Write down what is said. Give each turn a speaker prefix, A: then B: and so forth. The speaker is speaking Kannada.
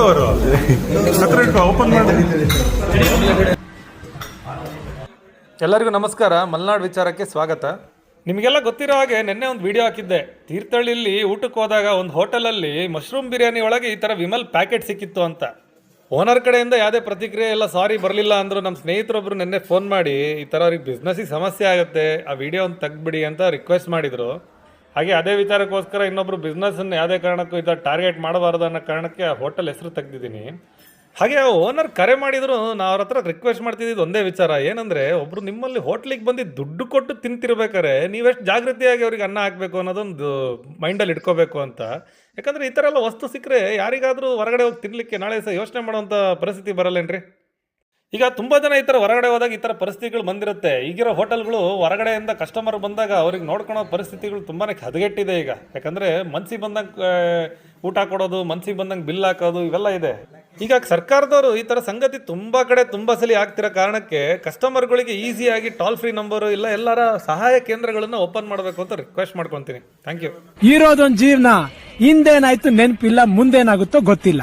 A: ಅವರು. ಹತ್ರ ಓಪನ್ ಮಾಡಿ.
B: ಎಲ್ಲರಿಗೂ ನಮಸ್ಕಾರ. ಮಲ್ನಾಡ್ ವಿಚಾರಕ್ಕೆ ಸ್ವಾಗತ. ನಿಮಗೆಲ್ಲ ಗೊತ್ತಿರೋ ಹಾಗೆ ನಿನ್ನೆ ಒಂದು ವಿಡಿಯೋ ಹಾಕಿದ್ದೆ. ತೀರ್ಥಹಳ್ಳಿಲಿ ಊಟಕ್ಕೆ ಹೋದಾಗ ಒಂದು ಹೋಟೆಲಲ್ಲಿ ಮಶ್ರೂಮ್ ಬಿರಿಯಾನಿ ಒಳಗೆ ಈ ಥರ ವಿಮಲ್ ಪ್ಯಾಕೆಟ್ ಸಿಕ್ಕಿತ್ತು ಅಂತ. ಓನರ್ ಕಡೆಯಿಂದ ಯಾವುದೇ ಪ್ರತಿಕ್ರಿಯೆ ಎಲ್ಲ ಸಾರಿ ಬರಲಿಲ್ಲ ಅಂದರು ನಮ್ಮ ಸ್ನೇಹಿತರೊಬ್ರು ನಿನ್ನೆ ಫೋನ್ ಮಾಡಿ ಈ ಥರ ಅವ್ರಿಗೆ ಬಿಸ್ನೆಸ್ಸಿಗೆ ಸಮಸ್ಯೆ ಆಗುತ್ತೆ ಆ ವಿಡಿಯೋ ಒಂದು ತೆಗ್ಬಿಡಿ ಅಂತ ರಿಕ್ವೆಸ್ಟ್ ಮಾಡಿದರು. ಹಾಗೆ ಅದೇ ವಿಚಾರಕ್ಕೋಸ್ಕರ ಇನ್ನೊಬ್ರು ಬಿಸ್ನೆಸ್ಸನ್ನು ಯಾವುದೇ ಕಾರಣಕ್ಕೂ ಥರ ಟಾರ್ಗೆಟ್ ಮಾಡಬಾರ್ದು ಅನ್ನೋ ಕಾರಣಕ್ಕೆ ಆ ಹೋಟೆಲ್ ಹೆಸರು ತೆಗ್ದಿದ್ದೀನಿ. ಹಾಗೆ ಓನರ್ ಕರೆ ಮಾಡಿದ್ರು ನಾವು ಅವ್ರ ಹತ್ರ ರಿಕ್ವೆಸ್ಟ್ ಮಾಡ್ತಿದ್ದು ಒಂದೇ ವಿಚಾರ. ಏನಂದ್ರೆ, ಒಬ್ರು ನಿಮ್ಮಲ್ಲಿ ಹೋಟ್ಲಿಗೆ ಬಂದು ದುಡ್ಡು ಕೊಟ್ಟು ತಿಂತಿರ್ಬೇಕಾರೆ ನೀವೆಷ್ಟು ಜಾಗೃತಿಯಾಗಿ ಅವ್ರಿಗೆ ಅನ್ನ ಹಾಕಬೇಕು ಅನ್ನೋದೊಂದು ಮೈಂಡಲ್ಲಿ ಇಟ್ಕೋಬೇಕು ಅಂತ. ಯಾಕಂದ್ರೆ ಈ ಥರ ಎಲ್ಲ ವಸ್ತು ಸಿಕ್ಕರೆ ಯಾರಿಗಾದರೂ ಹೊರಗಡೆ ಹೋಗಿ ತಿನ್ನಲಿಕ್ಕೆ ನಾಳೆ ಸಹ ಯೋಚನೆ ಮಾಡುವಂಥ ಪರಿಸ್ಥಿತಿ ಬರಲ್ಲೇನ್ರಿ? ಈಗ ತುಂಬ ಜನ ಈ ಥರ ಹೊರಗಡೆ ಹೋದಾಗ ಈ ಥರ ಪರಿಸ್ಥಿತಿಗಳು ಬಂದಿರುತ್ತೆ. ಈಗಿರೋ ಹೋಟೆಲ್ಗಳು ಹೊರಗಡೆಯಿಂದ ಕಸ್ಟಮರ್ ಬಂದಾಗ ಅವ್ರಿಗೆ ನೋಡ್ಕೊಳೋ ಪರಿಸ್ಥಿತಿಗಳು ತುಂಬಾ ಹದಗೆಟ್ಟಿದೆ ಈಗ. ಯಾಕಂದರೆ ಮನ್ಸಿಗೆ ಬಂದಂಗೆ ಊಟ ಕೊಡೋದು, ಮನ್ಸಿಗೆ ಬಂದಂಗೆ ಬಿಲ್ ಹಾಕೋದು ಇವೆಲ್ಲ ಇದೆ. ಈಗ ಸರ್ಕಾರದವರು ಈ ಥರ ಸಂಗತಿ ತುಂಬ ಕಡೆ ತುಂಬ ಸಲ ಆಗ್ತಿರೋ ಕಾರಣಕ್ಕೆ ಕಸ್ಟಮರ್ಗಳಿಗೆ ಈಸಿಯಾಗಿ ಟೋಲ್ ಫ್ರೀ ನಂಬರು ಇಲ್ಲ, ಎಲ್ಲರ ಸಹಾಯ ಕೇಂದ್ರಗಳನ್ನು ಓಪನ್ ಮಾಡಬೇಕು ಅಂತ ರಿಕ್ವೆಸ್ಟ್ ಮಾಡ್ಕೊತೀನಿ. ಥ್ಯಾಂಕ್ ಯು
C: ಇರೋದೊಂದು ಜೀವನ, ಹಿಂದೇನಾಯ್ತು ನೆನಪಿಲ್ಲ, ಮುಂದೇನಾಗುತ್ತೋ ಗೊತ್ತಿಲ್ಲ.